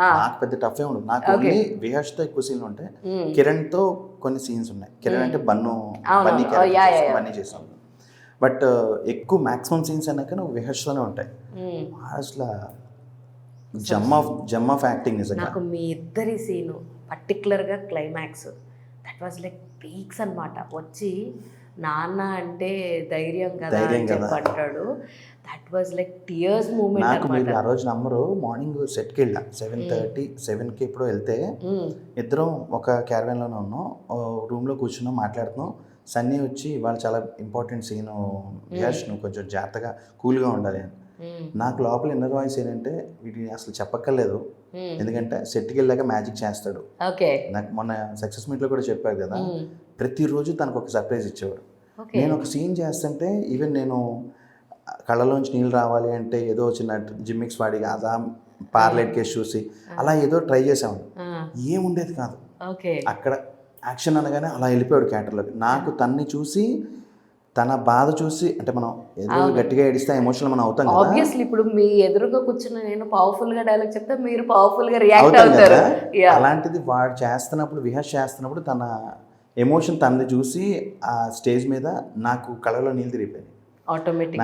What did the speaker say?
నాకు పెద్ద టఫ్ ఏ ఉండదు. నాకు ఓన్లీ విహాష్తో ఎక్కువ సీన్లు ఉంటాయి. కిరణ్తో కొన్ని సీన్స్ ఉన్నాయి. కిరణ్ అంటే బన్ను. బన్నీ. బన్నీ చేసాం బట్ ఎక్కువ మాక్సిమం సీన్స్ అన్నాక నువ్వు విహాష్లోనే ఉంటాయి. అసలు జమ్ ఆఫ్ జమ్ ఆఫ్ యాక్టింగ్ నాకు మీ ఇద్దరి సీను పర్టికులర్గా climax that was like peaks అన్నమాట. వచ్చి నాన్న అంటే ధైర్యం కదా అని చెప్పి. అంటాడు that was like tears moment నాకు మీరు ఆ రోజు నమ్మరు మార్నింగ్ సెట్కి వెళ్ళా. సెవెన్ థర్టీ సెవెన్కి ఎప్పుడో వెళ్తే ఇద్దరం ఒక క్యారవెన్లోనే ఉన్నాం. రూమ్లో కూర్చున్నాం మాట్లాడుతున్నాం. సన్నీ వచ్చి వాళ్ళు చాలా ఇంపార్టెంట్ సీన్ యష్ నువ్వు కొంచెం జాగ్రత్తగా కూల్గా ఉండాలి అని. నాకు లోపల ఇన్నర్ వాయిస్ ఏంటంటే వీటిని అసలు చెప్పక్కర్లేదు. ఎందుకంటే సెట్కి వెళ్ళాక మ్యాజిక్ చేస్తాడు. నాకు మొన్న సక్సెస్ మీట్లో కూడా చెప్పారు కదా ప్రతిరోజు తనకు ఒక సర్ప్రైజ్ ఇచ్చేవాడు. నేను ఒక సీన్ చేస్తుంటే ఈవెన్ నేను కళ్ళలోంచి నీళ్ళు రావాలి అంటే ఏదో చిన్న జిమ్మిక్స్ వాడి అలా పార్లెట్ కేసు చూసి అలా ఏదో ట్రై చేసాము ఏముండేది కాదు. అక్కడ యాక్షన్ అనగానే అలా వెళ్ళిపోయాడు క్యారెక్టర్లోకి నాకు తన్ని చూసి తన బాధ చూసి అంటే మనం ఏదో గట్టిగా ఏడిస్తే ఎమోషనల్ మనం అవుతాం కదా. ఆబ్వియస్లీ ఇప్పుడు మీ ఎదురుగా కూర్చున్న నేను పవర్ఫుల్గా డైలాగ్ చెప్తే మీరు పవర్ఫుల్గా రియాక్ట్ అవుతాం అవుతారు. అలాంటిది వాడు చేస్తున్నప్పుడు విహాస్ చేస్తున్నప్పుడు తన ఎమోషన్ తనది చూసి ఆ స్టేజ్ మీద నాకు కళ్ళలో నీళ్ళు తిరిగిపోయాయి ఆటోమేటిక్